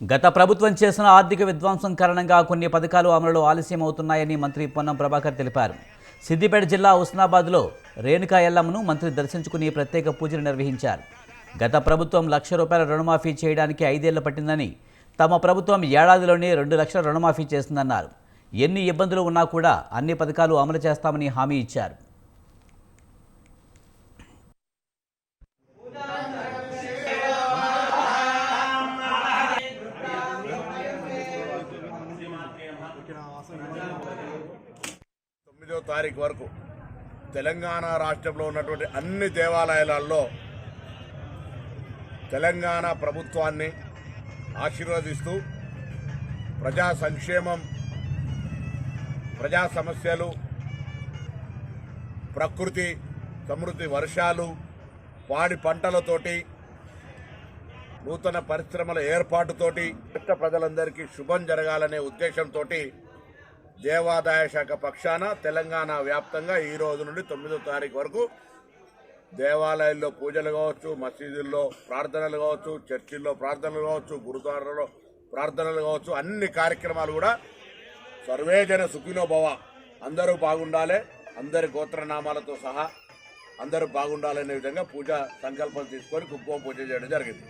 గత ప్రభుత్వం చేసిన ఆర్థిక విధ్వంసం కారణంగా కొన్ని పథకాలు అమలులో ఆలస్యం అవుతున్నాయని మంత్రి పొన్నం ప్రభాకర్ తెలిపారు. సిద్దిపేట జిల్లా హుస్నాబాద్లో రేణుకా ఎల్లమ్మను మంత్రి దర్శించుకుని ప్రత్యేక పూజలు నిర్వహించారు. గత ప్రభుత్వం లక్ష రూపాయల రుణమాఫీ చేయడానికి ఐదేళ్ళు పట్టిందని తమ ప్రభుత్వం ఏడాదిలోనే రెండు లక్షల రుణమాఫీ చేసిందన్నారు. ఎన్ని ఇబ్బందులు ఉన్నా కూడా అన్ని పథకాలు అమలు చేస్తామని హామీ ఇచ్చారు. తొమ్మిదో తారీఖు వరకు తెలంగాణ రాష్ట్రంలో ఉన్నటువంటి అన్ని దేవాలయాలలో తెలంగాణ ప్రభుత్వాన్ని ఆశీర్వదిస్తూ ప్రజా సంక్షేమం ప్రజా సమస్యలు ప్రకృతి సమృద్ధి వర్షాలు పాడి పంటలతోటి నూతన పరిశ్రమల ఏర్పాటుతోటి రాష్ట్ర ప్రజలందరికీ శుభం జరగాలనే ఉద్దేశంతో దేవాదాయ శాఖ పక్షాన తెలంగాణ వ్యాప్తంగా ఈ రోజు నుండి తొమ్మిదో తారీఖు వరకు దేవాలయాల్లో పూజలు కావచ్చు మసీదుల్లో ప్రార్థనలు కావచ్చు చర్చిల్లో ప్రార్థనలు కావచ్చు గురుద్వారాలో ప్రార్థనలు కావచ్చు అన్ని కార్యక్రమాలు కూడా సర్వేజన సుఖినో భవ. అందరూ బాగుండాలి అందరి గోత్రనామాలతో సహా అందరూ బాగుండాలనే విధంగా పూజ సంకల్పం తీసుకొని కుంకుమ పూజ చేయడం జరిగింది.